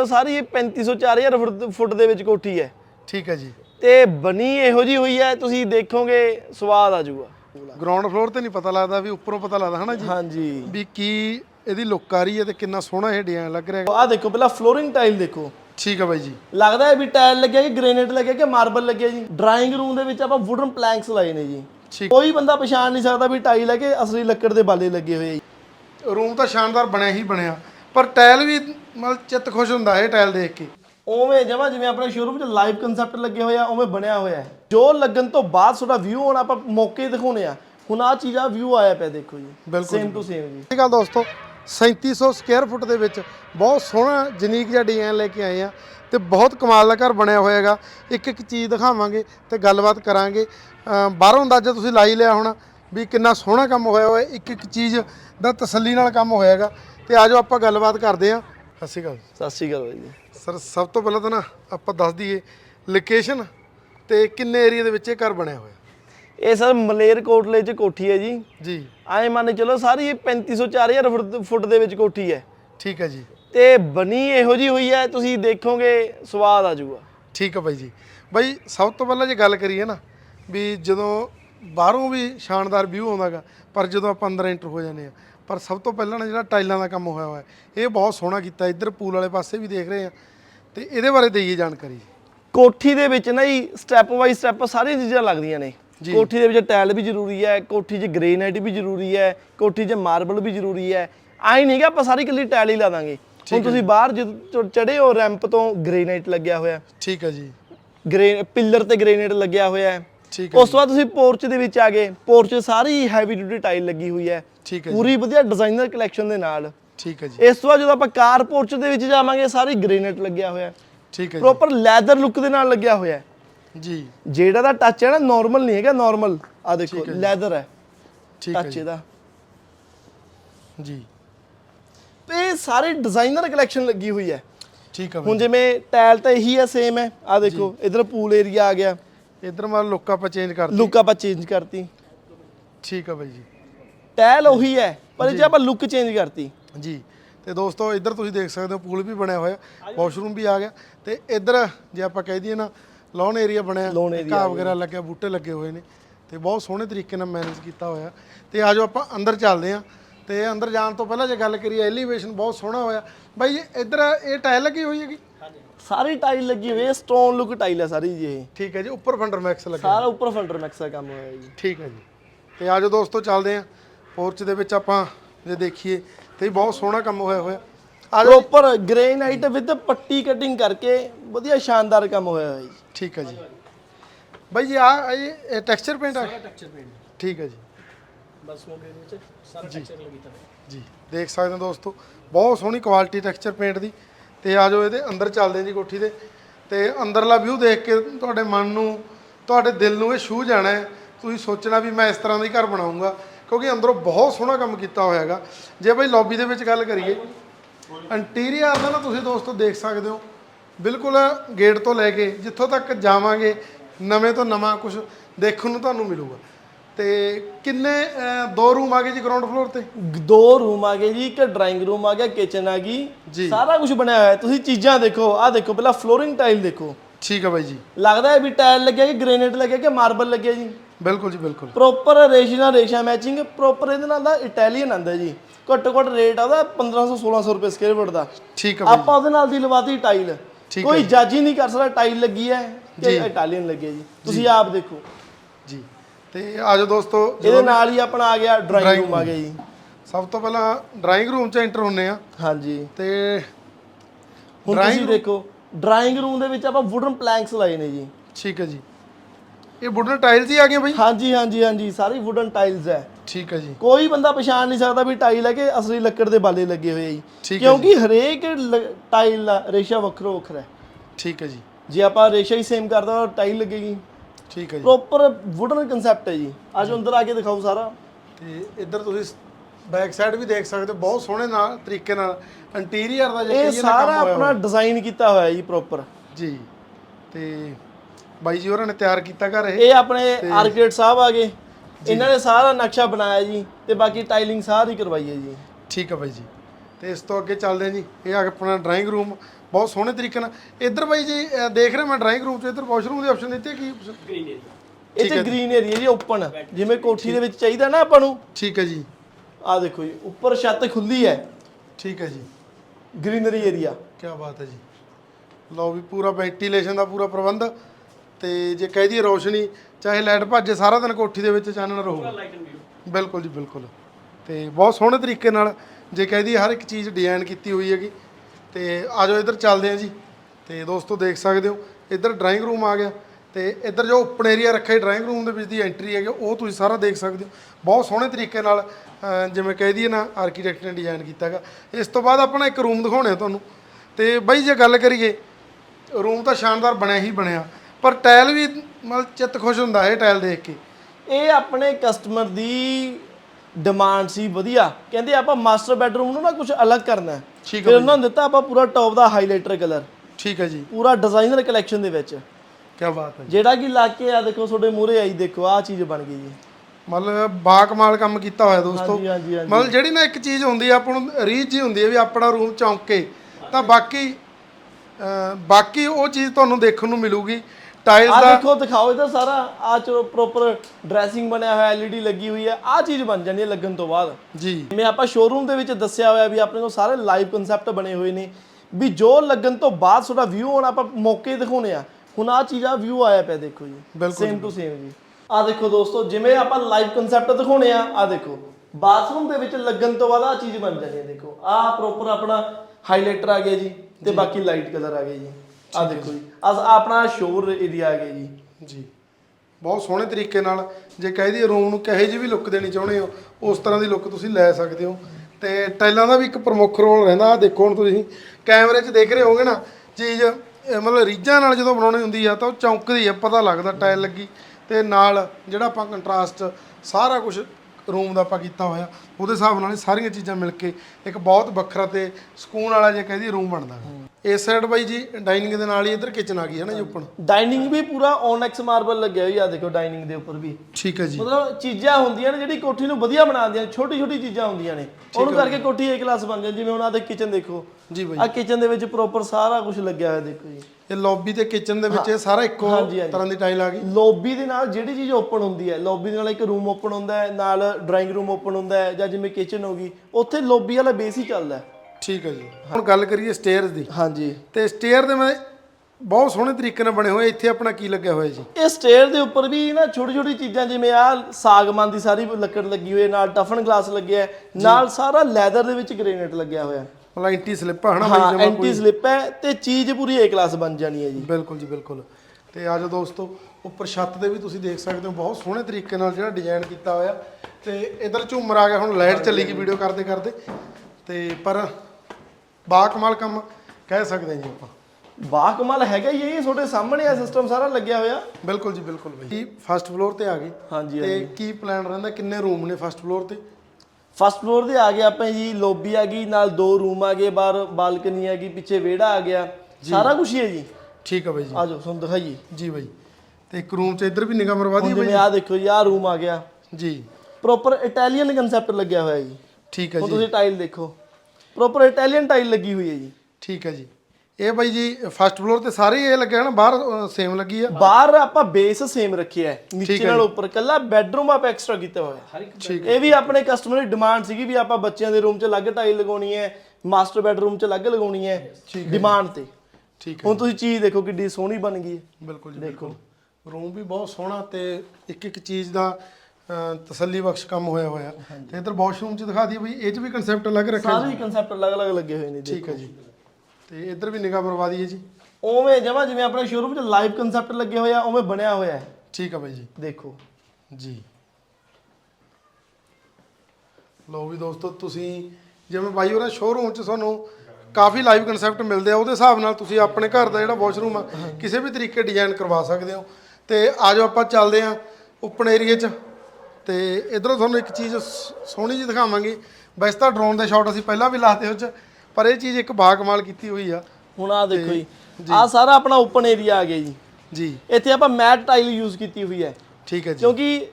ਚਲੋ ਸਾਰੀ ਇਹ 3500 4000 ਫੁੱਟ- ਦੇ ਵਿੱਚ ਕੋਠੀ ਹੈ। ਠੀਕ ਹੈ ਜੀ। ਤੇ ਬਣੀ ਇਹੋ ਜੀ ਹੋਈ ਹੈ ਤੁਸੀਂ ਦੇਖੋਗੇ ਸਵਾਦ ਆ ਜਾਊਗਾ। ਗਰਾਊਂਡ ਫਲੋਰ ਤੇ ਨਹੀਂ ਪਤਾ ਲੱਗਦਾ ਵੀ ਉੱਪਰੋਂ ਪਤਾ ਲੱਗਦਾ ਹਨਾ ਜੀ? ਹਾਂਜੀ। ਵੀ ਕੀ ਇਹਦੀ ਲੁੱਕ ਆ ਰਹੀ ਹੈ ਤੇ ਕਿੰਨਾ ਸੋਹਣਾ ਇਹ ਡਿਜ਼ਾਈਨ ਲੱਗ ਰਿਹਾ। ਆਹ ਦੇਖੋ ਪਹਿਲਾਂ ਫਲੋਰਿੰਗ ਟਾਈਲ ਦੇਖੋ। ਠੀਕ ਹੈ ਬਾਈ ਜੀ। ਲੱਗਦਾ ਹੈ ਵੀ ਟਾਇਲ ਲੱਗਿਆ ਕਿ ਗ੍ਰੇਨਾਈਟ ਲੱਗਿਆ ਕਿ ਮਾਰਬਲ ਲੱਗਿਆ ਜੀ? ਡਰਾਇੰਗ ਰੂਮ ਦੇ ਵਿੱਚ ਆਪਾਂ ਵੁਡਨ ਪਲੈਂਕਸ ਲਾਏ ਨੇ ਜੀ। ਕੋਈ ਬੰਦਾ ਪਛਾਣ ਨਹੀਂ ਸਕਦਾ ਵੀ ਟਾਈਲ ਹੈ ਕਿ ਅਸਲੀ ਲੱਕੜ ਦੇ ਬਾਲੇ ਲੱਗੇ ਹੋਏ ਆ ਜੀ। ਰੂਮ ਤਾਂ ਸ਼ਾਨਦਾਰ ਬਣਿਆ ਹੀ ਬਣਿਆ। ਪਰ ਟਾਇਲ ਵੀ ਮਤਲਬ ਚਿੱਤ ਖੁਸ਼ ਹੁੰਦਾ ਇਹ ਟਾਇਲ ਦੇਖ ਕੇ। ਉਵੇਂ ਜਮਾ ਜਿਵੇਂ ਆਪਣੇ ਸ਼ੋਰੂਮ 'ਚ ਲਾਈਵ ਕਨਸੈਪਟ ਲੱਗੇ ਹੋਏ ਆ ਉਵੇਂ ਬਣਿਆ ਹੋਇਆ ਹੈ। ਜੋ ਲੱਗਣ ਤੋਂ ਬਾਅਦ ਤੁਹਾਡਾ ਵਿਊ ਹੁਣ ਆਪਾਂ ਮੌਕੇ ਦਿਖਾਉਣੇ ਆ। ਹੁਣ ਆ ਚੀਜ਼ ਆ ਵਿਊ ਆਇਆ ਪਿਆ ਦੇਖੋ ਜੀ। ਬਿਲਕੁਲ ਸੇਮ ਟੂ ਸੇਮ ਜੀ। ਸ਼੍ਰੀ ਅਕਾਲ ਦੋਸਤੋ 3700 ਸਕੁਅਰ ਫੁੱਟ ਦੇ ਵਿੱਚ ਬਹੁਤ ਸੋਹਣਾ ਜਨੀਕ ਜਿਹਾ ਡਿਜ਼ਾਈਨ ਲੈ ਕੇ ਆਏ ਆ ਤੇ ਬਹੁਤ ਕਮਾਲ ਦਾ ਘਰ ਬਣਿਆ ਹੋਇਆ ਹੈਗਾ। ਇੱਕ ਇੱਕ ਚੀਜ਼ ਦਿਖਾਵਾਂਗੇ ਤੇ ਗੱਲਬਾਤ ਕਰਾਂਗੇ। ਬਾਹਰੋਂ ਅੰਦਾਜ਼ਾ ਤੁਸੀਂ ਲਾਈ ਲਿਆ ਹੋਣਾ ਵੀ ਕਿੰਨਾ ਸੋਹਣਾ ਕੰਮ ਹੋਇਆ ਹੋਇਆ ਇੱਕ ਇੱਕ ਚੀਜ਼ ਦਾ ਤਸੱਲੀ ਨਾਲ ਕੰਮ ਹੋਇਆ ਹੈਗਾ। ਤੇ ਆਜੋ ਆਪਾਂ ਗੱਲਬਾਤ ਕਰਦੇ ਆ ਸਤਿ ਸ਼੍ਰੀ ਅਕਾਲ ਸਤਿ ਸ਼੍ਰੀ ਅਕਾਲ ਬਾਈ ਜੀ। ਸਰ ਸਭ ਤੋਂ ਪਹਿਲਾਂ ਤਾਂ ਨਾ ਆਪਾਂ ਦੱਸ ਦਈਏ ਲੋਕੇਸ਼ਨ ਤੇ ਕਿੰਨੇ ਏਰੀਆ ਦੇ ਵਿੱਚ ਇਹ ਘਰ ਬਣਿਆ ਹੋਇਆ? ਇਹ ਸਰ ਮਲੇਰ ਕੋਟਲੇ 'ਚ ਕੋਠੀ ਹੈ ਜੀ। ਜੀ। ਐ ਮੰਨ ਚਲੋ ਸਾਰੀ ਇਹ 3500 4000 ਫੁੱਟ- ਫੁੱਟ ਦੇ ਵਿੱਚ ਕੋਠੀ ਹੈ। ਠੀਕ ਹੈ ਜੀ। ਤੇ ਬਣੀ ਇਹੋ ਜੀ ਹੋਈ ਹੈ ਤੁਸੀਂ ਦੇਖੋਗੇ ਸਵਾਦ ਆ ਜਾਊਗਾ। ਠੀਕ ਹੈ ਬਾਈ ਜੀ। ਬਾਈ ਸਭ ਤੋਂ ਪਹਿਲਾਂ ਜੇ ਗੱਲ ਕਰੀਏ ਨਾ ਵੀ ਜਦੋਂ ਬਾਹਰੋਂ ਵੀ ਸ਼ਾਨਦਾਰ ਵਿਊ ਆਉਂਦਾਗਾ ਪਰ ਜਦੋਂ ਆਪਾਂ ਅੰਦਰ ਐਂਟਰ ਹੋ ਜਾਂਦੇ ਆ ਪਰ ਸਭ ਤੋਂ ਪਹਿਲਾਂ ਨਾ ਜਿਹੜਾ ਟਾਈਲਾਂ ਦਾ ਕੰਮ ਹੋਇਆ ਹੋਇਆ ਹੈ, ਇਹ ਬਹੁਤ ਸੋਹਣਾ ਕੀਤਾ ਇੱਧਰ ਪੂਲ ਵਾਲੇ ਪਾਸੇ ਵੀ ਦੇਖ ਰਹੇ ਆ ਤੇ ਇਹਦੇ ਬਾਰੇ ਦੇਈਏ ਜਾਣਕਾਰੀ। ਕੋਠੀ ਦੇ ਵਿੱਚ ਨਾ ਜੀ ਸਟੈਪ ਬਾਈ ਸਟੈਪ ਸਾਰੀਆਂ ਚੀਜ਼ਾਂ ਲੱਗਦੀਆਂ ਨੇ। ਕੋਠੀ ਦੇ ਵਿੱਚ ਟਾਇਲ ਵੀ ਜ਼ਰੂਰੀ ਹੈ ਕੋਠੀ 'ਚ ਗ੍ਰੇਨਾਈਟ ਵੀ ਜ਼ਰੂਰੀ ਹੈ ਕੋਠੀ 'ਚ ਮਾਰਬਲ ਵੀ ਜ਼ਰੂਰੀ ਹੈ। ਆਈ ਨਹੀਂਗਾ ਆਪਾਂ ਸਾਰੀ ਇਕੱਲੀ ਟਾਇਲ ਹੀ ਲਾ ਦਾਂਗੇ। ਹੁਣ ਤੁਸੀਂ ਬਾਹਰ ਜਦੋਂ ਚੜੇ ਹੋ ਰੈਂਪ ਤੋਂ ਗ੍ਰੇਨਾਈਟ ਲੱਗਿਆ ਹੋਇਆ। ਠੀਕ ਹੈ ਜੀ। ਗ੍ਰੇ ਪਿੱਲਰ ਤੇ ਗ੍ਰੇਨਾਈਟ ਲੱਗਿਆ ਹੋਇਆ। ਹੈ ਠੀਕ ਹੈ ਉਸ ਤੋਂ ਬਾਅਦ ਤੁਸੀਂ ਪੋਰਚ ਦੇ ਵਿੱਚ ਆ ਗਏ। ਪੋਰਚ ਸਾਰੀ ਹੈਵੀ ਡਿਊਟੀ ਟਾਈਲ ਲੱਗੀ ਹੋਈ ਹੈ। ਠੀਕ ਹੈ ਪੂਰੀ ਵਧੀਆ ਡਿਜ਼ਾਈਨਰ ਕਲੈਕਸ਼ਨ ਦੇ ਨਾਲ। ਠੀਕ ਹੈ ਜੀ। ਇਸ ਤੋਂ ਬਾਅਦ ਜਦੋਂ ਆਪਾਂ ਕਾਰ ਪੋਰਚ ਦੇ ਵਿੱਚ ਜਾਵਾਂਗੇ ਸਾਰੀ ਗ੍ਰੇਨਾਈਟ ਲੱਗਿਆ ਹੋਇਆ ਠੀਕ ਹੈ ਜੀ। ਪ੍ਰੋਪਰ ਲੈਦਰ ਲੁੱਕ ਦੇ ਨਾਲ ਲੱਗਿਆ ਹੋਇਆ ਹੈ। ਜੀ। ਜਿਹੜਾ ਦਾ ਟੱਚ ਹੈ ਨਾ ਨਾਰਮਲ ਨਹੀਂ ਹੈਗਾ ਨਾਰਮਲ ਆ ਦੇਖੋ ਲੈਦਰ ਹੈ ਠੀਕ ਹੈ ਟੱਚ ਇਹਦਾ। ਜੀ। ਤੇ ਸਾਰੇ ਡਿਜ਼ਾਈਨਰ ਕਲੈਕਸ਼ਨ ਲੱਗੀ ਹੋਈ ਹੈ। ਠੀਕ ਹੈ ਹੁਣ ਜਿਵੇਂ ਟਾਇਲ ਤਾਂ ਇਹੀ ਹੈ ਸੇਮ ਹੈ। ਆ ਦੇਖੋ ਇਧਰ ਪੂਲ ਏਰੀਆ ਆ ਗਿਆ। ਇੱਧਰ ਮਾਰ ਲੁੱਕ ਆਪਾਂ ਚੇਂਜ ਕਰ ਲੁੱਕ ਆਪਾਂ ਚੇਂਜ ਕਰਤੀ। ਠੀਕ ਹੈ ਬਾਈ ਜੀ। ਟਾਇਲ ਉਹੀ ਹੈ ਪਰ ਇਹ 'ਚ ਆਪਾਂ ਲੁੱਕ ਚੇਂਜ ਕਰਤੀ। ਜੀ। ਤੇ ਦੋਸਤੋ ਇੱਧਰ ਤੁਸੀਂ ਦੇਖ ਸਕਦੇ ਹੋ ਪੂਲ ਵੀ ਬਣਿਆ ਹੋਇਆ ਵਾਸ਼ਰੂਮ ਵੀ ਆ ਗਿਆ। ਤੇ ਇੱਧਰ ਜੇ ਆਪਾਂ ਕਹਿ ਦਈਏ ਨਾ ਲੌਨ ਏਰੀਆ ਬਣਿਆ Lawn area ਘਾਹ ਵਗੈਰਾ ਲੱਗਿਆ ਬੂਟੇ ਲੱਗੇ ਹੋਏ ਨੇ। ਤੇ ਬਹੁਤ ਸੋਹਣੇ ਤਰੀਕੇ ਨਾਲ ਮੈਨੇਜ ਕੀਤਾ ਹੋਇਆ। ਤੇ ਆਜੋ ਆਪਾਂ ਅੰਦਰ ਚੱਲਦੇ ਹਾਂ। ਤੇ ਅੰਦਰ ਜਾਣ ਤੋਂ ਪਹਿਲਾਂ ਜੇ ਗੱਲ ਕਰੀਏ ਐਲੀਵੇਸ਼ਨ ਬਹੁਤ ਸੋਹਣਾ ਹੋਇਆ। ਬਾਈ ਜੀ ਇੱਧਰ ਇਹ ਟਾਇਲ ਲੱਗੀ ਹੋਈ ਹੈਗੀ? ਸਾਰੀ ਟਾਈਲ ਲੱਗੀ ਹੋਈ ਹੈ ਸਟੋਨ ਲੁੱਕ ਟਾਈਲ ਹੈ ਸਾਰੀ ਜੀ ਇਹ। ਠੀਕ ਹੈ ਜੀ ਉੱਪਰ ਫੰਡਰ ਮੈਕਸ ਲੱਗਾ ਸਾਰਾ ਉੱਪਰ ਫੰਡਰ ਮੈਕਸ ਦਾ ਕੰਮ ਹੋਇਆ ਜੀ। ਠੀਕ ਹੈ ਜੀ। ਤੇ ਆਜੋ ਦੋਸਤੋ ਚੱਲਦੇ ਹਾਂ। ਪੋਰਚ ਦੇ ਵਿੱਚ ਆਪਾਂ ਜੇ ਦੇਖੀਏ ਤੇ ਬਹੁਤ ਸੋਹਣਾ ਕੰਮ ਹੋਇਆ ਹੋਇਆ। ਆਜੋ ਪ੍ਰੋਪਰ ਗ੍ਰੇਨਾਈਟ ਵਿਦ ਪੱਟੀ ਕਟਿੰਗ ਕਰਕੇ ਵਧੀਆ ਸ਼ਾਨਦਾਰ ਕੰਮ ਹੋਇਆ ਹੋਇਆ ਜੀ। ਠੀਕ ਹੈ ਜੀ। ਬਾਈ ਜੀ ਆ ਇਹ ਟੈਕਸਚਰ ਪੇਂਟ ਆ? ਟੈਕਸਚਰ ਪੇਂਟ ਠੀਕ ਹੈ ਜੀ। ਬਸ ਹੋ ਗਏ ਵਿੱਚ। ਸਾਰਾ ਟੈਕਸਚਰ ਲੱਗੀ ਤਾਂ। ਜੀ। ਦੇਖ ਸਕਦੇ ਹੋ ਦੋਸਤੋ ਬਹੁਤ ਸੋਹਣੀ ਕੁਆਲਿਟੀ ਟੈਕਸਚਰ ਪੇਂਟ ਦੀ। ਤੇ ਆਜੋ ਇਹਦੇ, ਅੰਦਰ ਚੱਲਦੇ ਹਾਂ ਜੀ ਕੋਠੀ ਦੇ। ਤੇ ਅੰਦਰਲਾ ਵਿਊ ਦੇਖ ਕੇ ਤੁਹਾਡੇ ਮਨ ਨੂੰ, ਤੁਹਾਡੇ ਦਿਲ ਨੂੰ ਇਹ ਛੂਹ ਜਾਣਾ ਹੈ। ਤੁਸੀਂ ਸੋਚਣਾ ਵੀ ਮੈਂ ਇਸ ਤਰ੍ਹਾਂ ਦਾ ਹੀ ਘਰ ਬਣਾਉਂਗਾ, ਕਿਉਂਕਿ ਅੰਦਰੋਂ ਬਹੁਤ ਸੋਹਣਾ ਕੰਮ ਕੀਤਾ ਹੋਇਆ ਹੈਗਾ। ਜੇ ਬਾਈ ਲੌਬੀ ਦੇ ਵਿੱਚ ਗੱਲ ਕਰੀਏ ਇੰਟੀਰੀਅਰ ਦਾ ਨਾ ਤੁਸੀਂ ਦੋਸਤੋ ਦੇਖ ਸਕਦੇ ਹੋ। ਬਿਲਕੁਲ ਗੇਟ ਤੋਂ ਲੈ ਕੇ ਜਿੱਥੋਂ ਤੱਕ ਜਾਵਾਂਗੇ, ਨਵੇਂ ਤੋਂ ਨਵਾਂ ਕੁਝ ਦੇਖਣ ਨੂੰ ਤੁਹਾਨੂੰ ਮਿਲੂਗਾ। ਤੇ ਕਿੰਨੇ ਦੋ ਰੂਮ ਆ ਗਏ ਜੀ ਗਰਾਊਂਡ ਫਲੋਰ ਤੇ? ਦੋ ਰੂਮ ਆ ਗਏ ਜੀ ਇੱਕ ਡਰਾਇੰਗ ਰੂਮ ਆ ਗਿਆ ਕਿਚਨ ਆ ਗਈ। ਸਾਰਾ ਕੁਝ ਬਣਿਆ ਹੋਇਆ। ਹੈ ਤੁਸੀਂ ਚੀਜ਼ਾਂ ਦੇਖੋ ਆਹ ਦੇਖੋ ਪਹਿਲਾਂ ਫਲੋਰਿੰਗ ਟਾਈਲ ਦੇਖੋ। ਠੀਕ ਹੈ ਬਾਈ ਜੀ। ਲੱਗਦਾ ਹੈ ਵੀ ਟਾਇਲ ਲੱਗਿਆ ਕਿ ਗ੍ਰੇਨਾਈਟ ਲੱਗਿਆ ਕਿ ਮਾਰਬਲ ਲੱਗਿਆ ਜੀ? ਬਿਲਕੁਲ ਜੀ ਬਿਲਕੁਲ। ਪ੍ਰੋਪਰ ਰੇਸ਼ਾ ਨਾਲ ਰੇਸ਼ਾ ਮੈਚਿੰਗ ਪ੍ਰੋਪਰ ਇਹਦੇ ਨਾਲ ਦਾ ਇਟਾਲੀਅਨ ਆਂਦਾ ਜੀ। ਘੱਟੋ ਘੱਟ ਰੇਟ ਆ ਉਹਦਾ 1500 1600 ਰੁਪਏ ਸਕੁਅਰ ਫੁੱਟ ਦਾ। ਠੀਕ ਹੈ ਬਾਈ ਆਪਾਂ ਉਹਦੇ ਨਾਲ ਦੀ ਲਵਾਤੀ ਟਾਈਲ ਕੋਈ ਜੱਜ ਹੀ ਨਹੀਂ ਕਰ ਸਕਦਾ ਟਾਈਲ ਲੱਗੀ ਹੈ ਕਿ ਇਟਾਲੀਅਨ ਲੱਗੀ ਹੈ ਜੀ। ਤੁਸੀਂ ਆਪ ਦੇਖੋ। ਜੀ। ਤੇ ਆਜੋ ਦੋਸਤੋ ਇਹਦੇ ਨਾਲ ਹੀ ਆਪਣਾ ਆ ਗਿਆ ਡਰਾਇੰਗ ਰੂਮ ਆ ਗਿਆ ਜੀ। ਸਭ ਤੋਂ ਪਹਿਲਾਂ ਡਰਾਇੰਗ ਰੂਮ 'ਚ ਐਂਟਰ ਹੁੰਨੇ ਆ। ਹਾਂਜੀ। ਤੇ ਹੁਣ ਤੁਸੀਂ ਦੇਖੋ ਡਰਾਇੰਗ ਰੂਮ ਦੇ ਵਿੱਚ ਆਪਾਂ ਵੁਡਨ ਪਲੈਂਕਸ ਲਾਏ ਨੇ ਜੀ। ਠੀਕ ਹੈ ਜੀ। ਇਹ ਵੁਡਨ ਟਾਈਲਸ ਹੀ ਆ ਗਈਆਂ ਬਾਈ? ਹਾਂਜੀ ਹਾਂਜੀ ਹਾਂਜੀ ਸਾਰੀ ਵੁਡਨ ਟਾਈਲਸ ਹੈ। ਠੀਕ ਹੈ ਜੀ। ਕੋਈ ਬੰਦਾ ਪਛਾਣ ਨਹੀਂ ਸਕਦਾ ਵੀ ਟਾਈਲ ਹੈ ਕਿ ਅਸਲੀ ਲੱਕੜ ਦੇ ਬਾਲੇ ਲੱਗੇ ਹੋਏ ਆ ਜੀ। ਕਿਉਂਕਿ ਹਰੇਕ ਟਾਈਲ ਦਾ ਰੇਸ਼ਾ ਵੱਖਰੋ ਵੱਖਰਾ ਹੈ। ਠੀਕ ਹੈ ਜੀ। ਜੇ ਆਪਾਂ ਰੇਸ਼ਾ ਹੀ ਸੇਮ ਕਰਦਾ ਤਾਂ ਟਾਈਲ ਲੱਗੇਗੀ। ਠੀਕ ਹੈ ਜੀ। ਪ੍ਰੋਪਰ ਵੁਡਨ ਕਨਸੈਪਟ ਹੈ ਜੀ। ਅੱਜ ਅੰਦਰ ਆ ਕੇ ਦਿਖਾਓ ਸਾਰਾ। ਤੇ ਇੱਧਰ ਤੁਸੀਂ ਬੈਕ ਸਾਈਡ ਵੀ ਦੇਖ ਸਕਦੇ ਹੋ ਬਹੁਤ ਸੋਹਣੇ ਨਾਲ ਤਰੀਕੇ ਨਾਲ। ਇੰਟੀਰੀਅਰ ਦਾ ਜੇ ਇਹ ਸਾਰਾ ਆਪਣਾ ਡਿਜ਼ਾਈਨ ਕੀਤਾ ਹੋਇਆ ਜੀ ਪ੍ਰੋਪਰ ਜੀ। ਤੇ ਬਾਈ ਜੀ ਹੋਰਾਂ ਨੇ ਤਿਆਰ ਕੀਤਾ ਘਰ ਇਹ? ਇਹ ਆਪਣੇ ਆਰਕੀਟੈਕਟ ਸਾਹਿਬ ਆ ਗਏ। ਇਹਨਾਂ ਨੇ ਸਾਰਾ ਨਕਸ਼ਾ ਬਣਾਇਆ ਜੀ ਤੇ ਬਾਕੀ ਟਾਈਲਿੰਗ ਸਾਰੀ ਕਰਵਾਈ ਹੈ ਜੀ। ਠੀਕ ਹੈ ਬਾਈ ਜੀ। ਤੇ ਇਸ ਤੋਂ ਅੱਗੇ ਚੱਲਦੇ ਹਾਂ ਜੀ। ਇਹ ਆ ਆਪਣਾ ਡਰਾਇੰਗ ਰੂਮ ਬਹੁਤ ਸੋਹਣੇ ਤਰੀਕੇ ਨਾਲ। ਇੱਧਰ ਬਾਈ ਜੀ ਦੇਖ ਰਿਹਾ ਮੈਂ ਡਰਾਇੰਗ ਰੂਮ 'ਚ ਇੱਧਰ ਵਾਸ਼ਰੂਮ ਦੀ ਆਪਸ਼ਨ ਦਿੱਤੀ ਹੈ ਕੀ ਇਹ ਤੇ ਗ੍ਰੀਨ ਏਰੀਆ ਜੀ ਓਪਨ ਜਿਵੇਂ ਕੋਠੀ ਦੇ ਵਿੱਚ ਚਾਹੀਦਾ ਨਾ ਆਪਾਂ ਨੂੰ। ਠੀਕ ਹੈ ਜੀ। ਆ ਦੇਖੋ ਜੀ ਉੱਪਰ ਛੱਤ ਖੁੱਲੀ ਹੈ। ਠੀਕ ਹੈ ਜੀ। ਗ੍ਰੀਨਰੀ ਏਰੀਆ ਕੀ ਬਾਤ ਹੈ ਜੀ। ਲਓ ਵੀ ਪੂਰਾ ਵੈਂਟੀਲੇਸ਼ਨ ਦਾ ਪੂਰਾ ਪ੍ਰਬੰਧ। ਤੇ ਜੇ ਕਹਿ ਦਈਏ ਰੋਸ਼ਨੀ ਚਾਹੇ ਲਾਈਟ ਭੱਜੇ ਸਾਰਾ ਦਿਨ ਕੋਠੀ ਦੇ ਵਿੱਚ ਚਾਨਣ ਰਹੂਗਾ। ਬਿਲਕੁਲ ਜੀ ਬਿਲਕੁਲ। ਤੇ ਬਹੁਤ ਸੋਹਣੇ ਤਰੀਕੇ ਨਾਲ ਜੇ ਕਹਿ ਦਈਏ ਹਰ ਇੱਕ ਚੀਜ਼ ਡਿਜ਼ਾਈਨ ਕੀਤੀ ਹੋਈ ਹੈਗੀ। ਤੇ ਆਜੋ ਇੱਧਰ ਚੱਲਦੇ ਹਾਂ ਜੀ। ਤੇ ਦੋਸਤੋ ਦੇਖ ਸਕਦੇ ਹੋ, ਇੱਧਰ ਡਰਾਇੰਗ ਰੂਮ ਆ ਗਿਆ। ਤੇ ਇੱਧਰ ਜੋ ਓਪਨ ਏਰੀਆ ਰੱਖਿਆ ਡਰਾਇੰਗ ਰੂਮ ਦੇ ਵਿੱਚ ਦੀ ਐਂਟਰੀ ਹੈਗੀ, ਉਹ ਤੁਸੀਂ ਸਾਰਾ ਦੇਖ ਸਕਦੇ ਹੋ। ਬਹੁਤ ਸੋਹਣੇ ਤਰੀਕੇ ਨਾਲ ਜਿਵੇਂ ਕਹਿ ਦਈਏ ਨਾ ਆਰਕੀਟੈਕਟ ਨੇ ਡਿਜ਼ਾਈਨ ਕੀਤਾ ਹੈਗਾ। ਇਸ ਤੋਂ ਬਾਅਦ ਆਪਣਾ ਇੱਕ ਰੂਮ ਦਿਖਾਉਣੇ ਤੁਹਾਨੂੰ। ਤੇ ਬਾਈ ਜੇ ਗੱਲ ਕਰੀਏ ਰੂਮ ਤਾਂ ਸ਼ਾਨਦਾਰ ਬਣਿਆ ਹੀ ਬਣਿਆ। ਪਰ ਟਾਇਲ ਵੀ ਮਤਲਬ ਚਿੱਤ ਖੁਸ਼ ਹੁੰਦਾ ਹੈ ਟਾਇਲ ਦੇਖ ਕੇ। ਇਹ ਆਪਣੇ ਕਸਟਮਰ ਦੀ ਡਿਮਾਂਡ ਸੀ ਵਧੀਆ। ਕਹਿੰਦੇ ਆਪਾਂ ਮਾਸਟਰ ਬੈਡਰੂਮ ਨੂੰ ਨਾ ਕੁਝ ਅਲੱਗ ਕਰਨਾ ਹੈ। ਠੀਕ ਫਿਰ ਉਹਨਾਂ ਨੇ ਦਿੱਤਾ ਆਪਾਂ ਪੂਰਾ ਟੌਪ ਦਾ ਹਾਈਲਾਈਟਰ ਕਲਰ ਠੀਕ ਹੈ ਜੀ। ਪੂਰਾ ਡਿਜ਼ਾਈਨਰ ਕਲੈਕਸ਼ਨ ਦੇ ਵਿੱਚ। ਕੀ ਬਾਤ ਹੈ। ਜਿਹੜਾ ਕਿ ਲਾ ਕੇ ਆ ਦੇਖੋ ਤੁਹਾਡੇ ਮੂਹਰੇ ਆਈ ਦੇਖੋ ਆਹ ਚੀਜ਼ ਬਣ ਗਈ ਜੀ। ਮਤਲਬ ਬਾਕਮਾਲ ਕੰਮ ਕੀਤਾ ਹੋਇਆ ਦੋਸਤੋ। ਹਾਂਜੀ ਹਾਂਜੀ ਹਾਂਜੀ। ਮਤਲਬ ਜਿਹੜੀ ਨਾ ਇੱਕ ਚੀਜ਼ ਹੁੰਦੀ ਆ ਆਪਾਂ ਨੂੰ ਰੀਝ ਜੀ ਹੁੰਦੀ ਹੈ ਵੀ ਆਪਣਾ ਰੂਮ ਚੌਂਕੇ। ਤਾਂ ਬਾਕੀ ਅਹ, ਬਾਕੀ ਉਹ ਚੀਜ਼ ਤੁਹਾਨੂੰ ਦੇਖਣ ਨੂੰ ਮਿਲੂਗੀ। ਟਾਇਲਸ ਆ ਦਾ ਦੇਖੋ ਦਿਖਾਓ ਇਹਦਾ ਸਾਰਾ। ਆ ਚਲੋ ਪ੍ਰੋਪਰ ਡਰੈਸਿੰਗ ਬਣਿਆ ਹੋਇਆ ਐਲਈਡੀ ਲੱਗੀ ਹੋਈ ਹੈ। ਆ ਚੀਜ਼ ਬਣ ਜਾਂਦੀ ਹੈ ਲੱਗਣ ਤੋਂ ਬਾਅਦ। ਜੀ। ਜਿਵੇਂ ਆਪਾਂ ਸ਼ੋਰੂਮ ਦੇ ਵਿੱਚ ਦੱਸਿਆ ਹੋਇਆ ਵੀ ਆਪਣੇ ਕੋਲ ਸਾਰੇ ਲਾਈਵ ਕਨਸੈਪਟ ਬਣੇ ਹੋਏ ਨੇ। ਵੀ ਜੋ ਲੱਗਣ ਤੋਂ ਬਾਅਦ ਤੁਹਾਡਾ ਵਿਊ ਹੁਣ ਆਪਾਂ ਮੌਕੇ ਦਿਖਾਉਣੇ ਆ ਹੁਣ ਆ ਚੀਜ਼ ਆ ਵਿਊ ਆਇਆ ਪਿਆ ਦੇਖੋ ਜੀ। ਸੇਮ ਟੂ ਸੇਮ ਜੀ। ਆ ਦੇਖੋ ਦੋਸਤੋ ਜਿਵੇਂ ਆਪਾਂ ਲਾਈਵ ਕਨਸੈਪਟ ਦਿਖਾਉਣੇ ਆ ਆ ਦੇਖੋ। ਬਾਥਰੂਮ ਦੇ ਵਿੱਚ ਲੱਗਣ ਤੋਂ ਬਾਅਦ ਆ ਚੀਜ਼ ਬਣ ਜਾਣੀ ਹੈ ਦੇਖੋ। ਆ ਪ੍ਰੋਪਰ ਆਪਣਾ ਹਾਈਲਾਈਟਰ ਆ ਗਿਆ ਜੀ ਤੇ ਬਾਕੀ ਲਾਈਟ ਕਲਰ ਆ ਗਏ ਜੀ। ਆ ਦੇਖੋ ਜੀ। ਆ ਆਪਣਾ ਸ਼ੋਰ ਏਰੀਆ ਆ ਗਿਆ ਜੀ। ਜੀ। ਬਹੁਤ ਸੋਹਣੇ ਤਰੀਕੇ ਨਾਲ ਜੇ ਕਹਿ ਦਈਏ ਰੂਮ ਨੂੰ ਕਹੇ ਜੀ ਵੀ ਲੁੱਕ ਦੇਣੀ ਚਾਹੁੰਦੇ ਹੋ ਉਸ ਤਰ੍ਹਾਂ ਦੀ ਲੁੱਕ ਤੁਸੀਂ ਲੈ ਸਕਦੇ ਹੋ। ਤੇ ਟਾਈਲਾਂ ਦਾ ਵੀ ਇੱਕ ਪ੍ਰਮੁੱਖ ਰੋਲ ਰਹਿੰਦਾ ਆ ਦੇਖੋ ਹੁਣ ਤੁਸੀਂ ਕੈਮਰੇ 'ਚ ਦੇਖ ਰਹੇ ਹੋਗੇ ਨਾ ਚੀਜ਼ ਇਹ ਮਤਲਬ ਰੀਝਾਂ ਨਾਲ ਜਦੋਂ ਬਣਾਉਣੀ ਹੁੰਦੀ ਆ ਤਾਂ ਉਹ ਚੌਂਕਦੀ ਆ ਪਤਾ ਲੱਗਦਾ ਟਾਇਲ ਲੱਗੀ। ਤੇ ਨਾਲ ਜਿਹੜਾ ਆਪਾਂ ਕੰਟਰਾਸਟ ਸਾਰਾ ਕੁਝ ਰੂਮ ਦਾ ਆਪਾਂ ਕੀਤਾ ਹੋਇਆ ਉਹਦੇ ਹਿਸਾਬ ਨਾਲ ਇਹ ਸਾਰੀਆਂ ਚੀਜ਼ਾਂ ਮਿਲ ਕੇ ਇੱਕ ਬਹੁਤ ਵੱਖਰਾ ਤੇ ਸਕੂਨ ਵਾਲਾ ਜੇ ਕਹਦੀ ਰੂਮ ਬਣਦਾ। ਇਸ ਸਾਈਡ ਬਾਈ ਜੀ ਡਾਈਨਿੰਗ ਦੇ ਨਾਲ ਹੀ ਇੱਧਰ ਕਿਚਨ ਆ ਗਈ ਹੈ ਨਾ ਜੀ ਓਪਨ ਡਾਈਨਿੰਗ ਵੀ ਪੂਰਾ ਓਨੈਕਸ ਮਾਰਬਲ ਲੱਗਿਆ ਹੋਈ ਆ ਦੇਖੋ ਡਾਈਨਿੰਗ ਦੇ ਉੱਪਰ ਵੀ। ਠੀਕ ਹੈ ਜੀ। ਮਤਲਬ ਚੀਜ਼ਾਂ ਹੁੰਦੀਆਂ ਨੇ ਜਿਹੜੀ ਕੋਠੀ ਨੂੰ ਵਧੀਆ ਬਣਾਉਂਦੀਆਂ ਛੋਟੀ ਛੋਟੀ ਚੀਜ਼ਾਂ ਹੁੰਦੀਆਂ ਨੇ। ਉਹਨੂੰ ਕਰਕੇ ਕੋਠੀ ਏ ਕਲਾਸ ਬਣ ਜਾਂਦੀ ਜਿਵੇਂ ਉਹਨਾਂ ਦੇ ਕਿਚਨ ਦੇਖੋ। ਜੀ ਬਾਈ। ਆ ਕਿਚਨ ਦੇ ਵਿੱਚ ਪ੍ਰੋਪਰ ਸਾਰਾ ਕੁਝ ਲੱਗਿਆ ਹੋਇਆ ਦੇਖੋ ਜੀ। ਇਹ ਲੌਬੀ ਤੇ ਕਿਚਨ ਦੇ ਵਿੱਚ ਇਹ ਸਾਰਾ ਇੱਕੋ। ਤਰ੍ਹਾਂ ਦੀ ਟਾਈਲ ਆ ਗਈ? ਲੌਬੀ ਦੇ ਨਾਲ ਜਿਹੜੀ ਚੀਜ਼ ਓਪਨ ਹੁੰਦੀ ਹੈ ਲੌਬੀ ਦੇ ਨਾਲ ਇੱਕ ਰੂਮ ਓਪਨ ਹੁੰਦਾ ਹੈ ਨਾਲ ਡਰਾਇੰਗ ਰੂਮ ਓਪਨ ਹੁੰਦਾ ਹੈ ਜਾਂ ਜਿਵੇਂ ਕਿਚਨ ਹੋ ਗਈ ਉੱਥੇ ਲੌਬੀ ਵਾਲਾ ਬੇਸ ਹੀ ਚੱਲਦਾ ਹੈ। ਠੀਕ ਹੈ ਜੀ। ਹੁਣ ਗੱਲ ਕਰੀਏ ਸਟੇਅਰਸ ਦੀ। ਹਾਂਜੀ। ਤੇ ਸਟੇਅਰ ਦੇ ਮੈਂ ਬਹੁਤ ਸੋਹਣੇ ਤਰੀਕੇ ਨਾਲ ਬਣੇ ਹੋਏ ਇੱਥੇ ਆਪਣਾ ਕੀ ਲੱਗਿਆ ਹੋਇਆ ਜੀ? ਇਹ ਸਟੇਅਰ ਦੇ ਉੱਪਰ ਵੀ ਨਾ ਛੋਟੀ ਛੋਟੀ ਚੀਜ਼ਾਂ ਜਿਵੇਂ ਆ ਸਾਗਮਨ ਦੀ ਸਾਰੀ ਲੱਕੜ ਲੱਗੀ ਹੋਈ ਹੈ ਨਾਲ ਟਫਨ ਗਲਾਸ ਲੱਗਿਆ ਹੈ ਨਾਲ ਸਾਰਾ ਲੈਦਰ ਦੇ ਵਿੱਚ ਗ੍ਰੇਨਾਈਟ ਲੱਗਿਆ ਹੋਇਆ ਹੈ। ਮਤਲਬ ਐਂਟੀ ਸਲਿੱਪ ਹਨਾ ਬਾਈ ਹਾਂ ਜਮਾ ਐਂਟੀ ਸਲਿੱਪ ਹੈ ਤੇ ਚੀਜ਼ ਪੂਰੀ ਏ ਕਲਾਸ ਬਣ ਜਾਣੀ ਹੈ ਜੀ। ਬਿਲਕੁਲ ਜੀ ਬਿਲਕੁਲ। ਤੇ ਆਜੋ ਦੋਸਤੋ ਉੱਪਰ ਛੱਤ ਦੇ ਵੀ ਤੁਸੀਂ ਦੇਖ ਸਕਦੇ ਹੋ ਬਹੁਤ ਸੋਹਣੇ ਤਰੀਕੇ ਨਾਲ ਜਿਹੜਾ ਡਿਜ਼ਾਈਨ ਕੀਤਾ ਹੋਇਆ। ਤੇ ਇਧਰ ਝੂਮਰ ਆ ਗਿਆ ਹੁਣ ਲਾਈਟ ਚੱਲੀ ਗਈ ਵੀਡੀਓ ਕਰਦੇ ਕਰਦੇ ਤੇ ਪਰ ਬਾਕਮਾਲ ਕੰਮ ਕਹਿ ਸਕਦੇ ਹਾਂ ਜੀ ਆਪਾਂ। ਬਾ ਕਮਾਲ ਹੈਗਾ ਹੀ ਇਹ ਤੁਹਾਡੇ ਸਾਹਮਣੇ ਆ ਸਿਸਟਮ ਸਾਰਾ ਲੱਗਿਆ ਹੋਇਆ। ਬਿਲਕੁਲ ਜੀ ਬਿਲਕੁਲ ਬਾਈ। ਜੀ ਫਸਟ ਫਲੋਰ ਤੇ ਆ ਗਏ। ਹਾਂਜੀ ਤੇ ਕੀ ਪਲਾਨ ਰਹਿੰਦਾ ਕਿੰਨੇ ਰੂਮ ਨੇ ਫਸਟ ਫਲੋਰ ਤੇ? ਫਸਟ ਫਲੋਰ ਤੇ ਆ ਗਏ ਆਪਾਂ ਜੀ ਲੌਬੀ ਆ ਗਈ ਨਾਲ ਦੋ ਰੂਮ ਆ ਗਏ ਬਾਹਰ ਬਾਲਕਨੀ ਆ ਗਈ ਪਿੱਛੇ ਵਿਹੜਾ ਆ ਗਿਆ। ਸਾਰਾ ਕੁਝ ਹੀ ਹੈ ਜੀ। ਠੀਕ ਆ ਬਾਈ ਜੀ। ਆ ਜਾਓ ਤੁਹਾਨੂੰ ਦਿਖਾਈਏ। ਜੀ ਬਾਈ। ਤੇ ਇੱਕ ਰੂਮ 'ਚ ਇੱਧਰ ਵੀ ਨਿਗਾਹ ਮਰਵਾ ਹੁਣ ਦਈਏ ਜਿਵੇਂ ਆ ਦੇਖੋ ਜੀ ਆ ਰੂਮ ਆ ਗਿਆ। ਜੀ। ਪ੍ਰੋਪਰ ਇਟਾਲੀਅਨ ਕਨਸੈਪਟ ਲੱਗਿਆ ਹੋਇਆ ਜੀ। ਠੀਕ ਹੈ ਹੁਣ ਜੀ। ਤੁਸੀਂ ਟਾਈਲ ਦੇਖੋ। ਪ੍ਰੋਪਰ ਇਟਾਲੀਅਨ ਟਾਈਲ ਲੱਗੀ ਹੋਈ ਹੈ ਜੀ। ਠੀਕ ਹੈ ਜੀ। ਇਹ ਬਾਈ ਜੀ ਫਸਟ ਫਲੋਰ ਤੇ ਸਾਰੇ ਇਹ ਲੱਗਿਆ ਨਾ ਬਾਹਰ ਸੇਮ ਲੱਗੀ ਆ? ਬਾਹਰ ਆਪਾਂ ਬੇਸ ਸੇਮ ਰੱਖਿਆ ਹੈ। ਨੀਚੇ ਨਾਲ ਉੱਪਰ ਕੱਲਾ ਬੈੱਡਰੂਮ ਆਪਾਂ ਐਕਸਟਰਾ ਕੀਤਾ ਹੋਇਆ। ਹੈ। ਇਹ ਵੀ ਆਪਣੇ ਕਸਟਮਰ ਦੀ ਡਿਮਾਂਡ ਸੀਗੀ ਵੀ ਆਪਾਂ ਬੱਚਿਆਂ ਦੇ ਰੂਮ 'ਚ ਅਲੱਗ ਟਾਈਲ ਲਗਾਉਣੀ ਹੈ ਮਾਸਟਰ ਬੈਡਰੂਮ 'ਚ ਅਲੱਗ ਲਗਾਉਣੀ ਹੈ ਡਿਮਾਂਡ ਤੇ। ਠੀਕ ਹੈ ਹੁਣ ਤੁਸੀਂ ਚੀਜ਼ ਦੇਖੋ ਕਿੱਡੀ ਸੋਹਣੀ ਬਣ ਗਈ ਹੈ। ਬਿਲਕੁਲ ਜੀ ਦੇਖੋ। ਰੂਮ ਵੀ ਬਹੁਤ ਸੋਹਣਾ ਤੇ ਇੱਕ ਇੱਕ ਚੀਜ਼ ਦਾ ਤਸੱਲੀ ਬਖਸ਼ ਕੰਮ ਹੋਇਆ ਹੋਇਆ। ਤੇ ਇੱਧਰ ਵਾਸ਼ਰੂਮ 'ਚ ਦਿਖਾ ਦਈਏ ਬਈ ਇਹ 'ਚ ਵੀ ਕਨਸੈਪਟ ਅਲੱਗ ਰੱਖਿਆ ਸਾਰੇ ਕਨਸੈਪਟ ਅਲੱਗ-ਅਲੱਗ ਲੱਗੇ ਹੋਏ ਨੇ ਠੀਕ ਹੈ ਜੀ। ਤੇ ਇੱਧਰ ਵੀ ਨਿਗਾਹ ਮਰਵਾ ਦਈਏ ਜੀ। ਉਵੇਂ ਜਮਾ ਜਿਵੇਂ ਆਪਣੇ ਸ਼ੋਰੂਮ 'ਚ ਲਾਈਵ ਕਨਸੈਪਟ ਲੱਗੇ ਹੋਏ ਆ ਉਵੇਂ ਬਣਿਆ ਹੋਇਆ ਹੈ। ਠੀਕ ਆ ਬਾਈ ਜੀ। ਦੇਖੋ। ਜੀ। ਲੋ ਵੀ ਦੋਸਤੋ ਤੁਸੀਂ ਜਿਵੇਂ ਬਾਈ ਹੋਰਾਂ ਸ਼ੋਰੂਮ 'ਚ ਤੁਹਾਨੂੰ ਕਾਫੀ ਲਾਈਵ ਕਨਸੈਪਟ ਮਿਲਦੇ ਆ ਉਹਦੇ ਹਿਸਾਬ ਨਾਲ ਤੁਸੀਂ ਆਪਣੇ ਘਰ ਦਾ ਜਿਹੜਾ ਵਾਸ਼ਰੂਮ ਆ ਕਿਸੇ ਵੀ ਤਰੀਕੇ ਡਿਜ਼ਾਈਨ ਕਰਵਾ ਸਕਦੇ ਹੋ। ਤੇ ਆਜੋ ਆਪਾਂ ਚੱਲਦੇ ਆ ਓਪਨ ਏਰੀਆ 'ਚ। ਤੇ ਇਧਰੋਂ ਤੁਹਾਨੂੰ ਇੱਕ ਚੀਜ਼ ਸ- ਸੋਹਣੀ ਜੀ ਦਿਖਾਵਾਂਗੇ। ਵੈਸੇ ਤਾਂ ਡਰੋਨ ਦੇ ਸ਼ਾਟ ਅਸੀਂ ਪਹਿਲਾਂ ਵੀ ਲਾਤੇ ਉਹ 'ਚ ਪਰ ਇਹ ਚੀਜ਼ ਇੱਕ ਬਾ ਕਮਾਲ ਕੀਤੀ ਹੋਈ ਆ। ਹੁਣ ਆ ਦੇਖੋ ਜੀ। ਆ ਸਾਰਾ ਆਪਣਾ ਓਪਨ ਏਰੀਆ ਆ ਗਿਆ ਜੀ। ਜੀ। ਇੱਥੇ ਆਪਾਂ ਮੈਟ ਟਾਈਲ ਯੂਜ਼ ਕੀਤੀ ਹੋਈ ਹੈ। ਠੀਕ ਹੈ ਜੀ। ਕਿਉਂਕਿ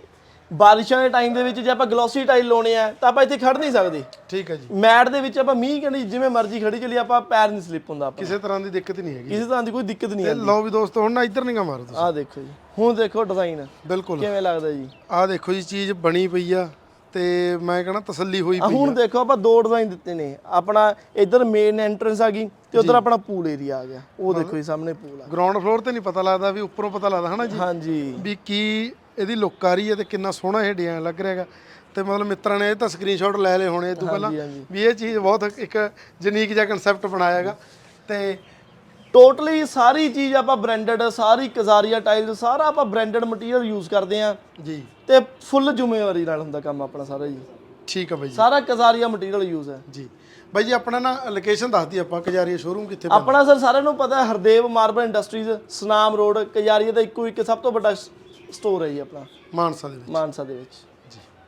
ਬਾਰਿਸ਼ਾਂ ਦੇ ਟਾਈਮ ਦੇ ਵਿੱਚ ਜੇ ਆਪਾਂ ਗਲੋਸੀ ਟਾਈਲ ਲਾਉਣੇ ਆ ਤਾਂ ਆਪਾਂ ਇੱਥੇ ਖੜ ਨਹੀਂ ਸਕਦੇ। ਠੀਕ ਹੈ ਜੀ। ਮੈਟ ਦੇ ਵਿੱਚ ਆਪਾਂ ਮੀਂਹ ਕਣੀ ਜਿਵੇਂ ਮਰਜ਼ੀ ਖੜੀ ਚੱਲੀ ਆਪਾਂ ਪੈਰ ਨਹੀਂ ਸਲਿੱਪ ਹੁੰਦਾ ਆਪਾਂ ਕਿਸੇ ਤਰ੍ਹਾਂ ਦੀ ਦਿੱਕਤ ਨਹੀਂ ਹੈਗੀ। ਕਿਸੇ ਤਰ੍ਹਾਂ ਦੀ ਕੋਈ ਦਿੱਕਤ ਨਹੀਂ ਆਉਂਦੀ ਲਓ ਵੀ ਦੋਸਤੋ ਹੁਣ ਨਾ ਇੱਧਰ ਨਿਗਾ ਮਾਰੋ ਤੁਸੀਂ। ਆਹ ਦੇਖੋ ਜੀ ਹੁਣ ਦੇਖੋ ਡਿਜ਼ਾਈਨ ਬਿਲਕੁਲ। ਕਿਵੇਂ ਲੱਗਦਾ ਜੀ? ਆਹ ਦੇਖੋ ਜੀ ਚੀਜ਼ ਬਣੀ ਪਈ ਆ ਤੇ ਮੈਂ ਕਹਣਾ ਤਸੱਲੀ ਹੋਈ ਆ ਪਈ ਹੁਣ ਦੇਖੋ ਆਪਾਂ ਦੋ ਡਿਜ਼ਾਈਨ ਦਿੱਤੇ ਨੇ। ਆਪਣਾ ਇੱਧਰ ਮੇਨ ਐਂਟਰੈਂਸ ਆ ਗਈ ਤੇ ਉਧਰ ਆਪਣਾ ਪੂਲ ਏਰੀਆ ਆ ਗਿਆ। ਉਹ ਦੇਖੋ ਜੀ ਸਾਹਮਣੇ ਪੂਲ ਆ। ਗਰਾਊਂਡ ਫਲੋਰ ਤੇ ਨਹੀਂ ਪਤਾ ਲੱਗਦਾ ਵੀ ਉੱਪਰੋਂ ਪਤਾ ਲੱਗਦਾ ਹਨਾ ਜੀ? ਹਾਂਜੀ। ਵੀ ਕੀ ਇਹਦੀ ਲੁੱਕ ਆ ਰਹੀ ਹੈ ਤੇ ਕਿੰਨਾ ਸੋਹਣਾ ਇਹ ਡਿਜ਼ਾਈਨ ਲੱਗ ਰਿਹਾ ਹੈਗਾ। ਤੇ ਮਤਲਬ ਮਿੱਤਰਾਂ ਨੇ ਇਹ ਤਾਂ ਸਕਰੀਨਸ਼ਾਟ ਲੈ ਲਏ ਹੋਣੇ ਇਹ ਤੋਂ ਪਹਿਲਾਂ। ਵੀ ਇਹ ਚੀਜ਼ ਬਹੁਤ ਇੱਕ ਯੂਨੀਕ ਜਿਹਾ ਕਨਸੈਪਟ ਬਣਾਇਆ ਹੈਗਾ। ਤੇ ਟੋਟਲੀ ਸਾਰੀ ਚੀਜ਼ ਆਪਾਂ ਬ੍ਰਾਂਡਡ ਸਾਰੀ ਕਜ਼ਾਰੀਆ ਟਾਈਲ ਸਾਰਾ ਆਪਾਂ ਬ੍ਰਾਂਡਡ ਮਟੀਰੀਅਲ ਯੂਜ਼ ਕਰਦੇ ਆ ਜੀ। ਤੇ ਫੁੱਲ ਜ਼ਿੰਮੇਵਾਰੀ ਨਾਲ ਹੁੰਦਾ ਕੰਮ ਆਪਣਾ ਸਾਰਾ ਜੀ। ਠੀਕ ਆ ਬਾਈ ਜੀ। ਸਾਰਾ ਕਜ਼ਾਰੀਆ ਮਟੀਰੀਅਲ ਯੂਜ਼ ਹੈ। ਜੀ। ਬਾਈ ਜੀ ਆਪਣਾ ਨਾ ਲੋਕੇਸ਼ਨ ਦੱਸ ਦੀ ਆਪਾਂ ਕਜਾਰੀਆ ਸ਼ੋਰੂਮ ਕਿੱਥੇ ਆਪਣਾ ਸਰ ਸਾਰਿਆਂ ਨੂੰ ਪਤਾ ਹੈ Hardev marble industries Sunam road Kajaria ਦਾ ਇੱਕੋ ਇੱਕ ਸਭ ਤੋਂ ਵੱਡਾ ਸਟੋਰ ਹੈ ਜੀ ਆਪਣਾ। ਮਾਨਸਾ ਦੇ ਵਿੱਚ। ਮਾਨਸਾ ਦੇ ਵਿੱਚ।